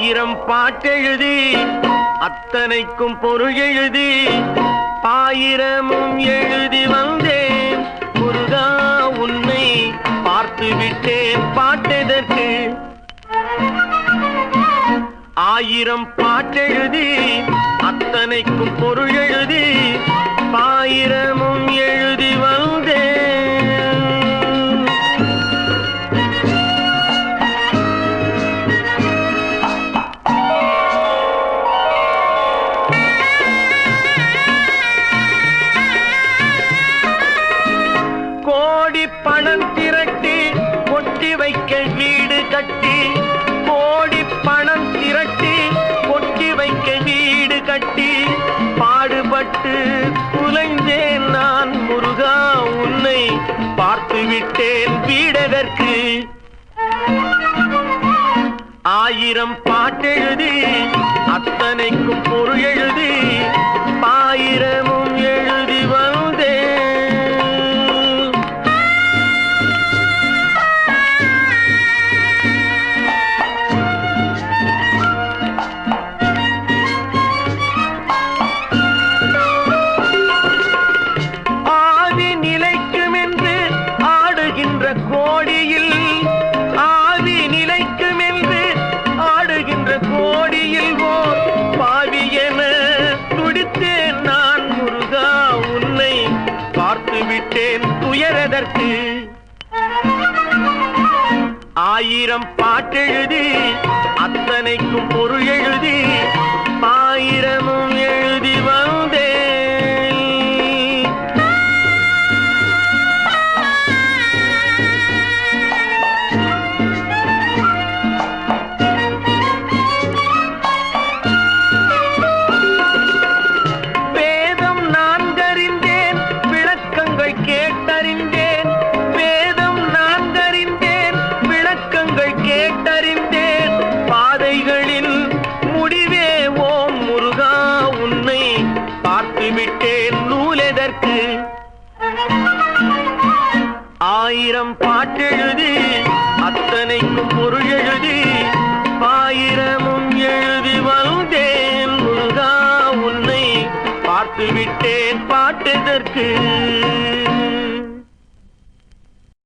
ஆயிரம் பாட்டெழுதி அத்தனைக்கும் பொருள் எழுதி பாயிரமும் எழுதி வந்தேன். முருகா உன்னை பார்த்து விட்டேன். பாட்டெதற்கு. ஆயிரம் பாட்டெழுதி அத்தனைக்கும் பொருள் எழுதி பாயிரமும் எழுதி ஆயிரம் பாட்டெழுதி அத்தனைக்கும் பொருள் எழுதி பாயிரம் பார்த்து துயரதற்கு. ஆயிரம் பாட்டெழுதி அத்தனைக்கும் பொருள் எழுதி விட்டேன் நூலெதற்கு. ஆயிரம் பாட்டெழுதி அத்தனைக்கும் பொருள் எழுதி. ஆயிரமும் எழுதி வந்தேன் முருகா உன்னை பார்த்து விட்டேன் பாட்டெதற்கு.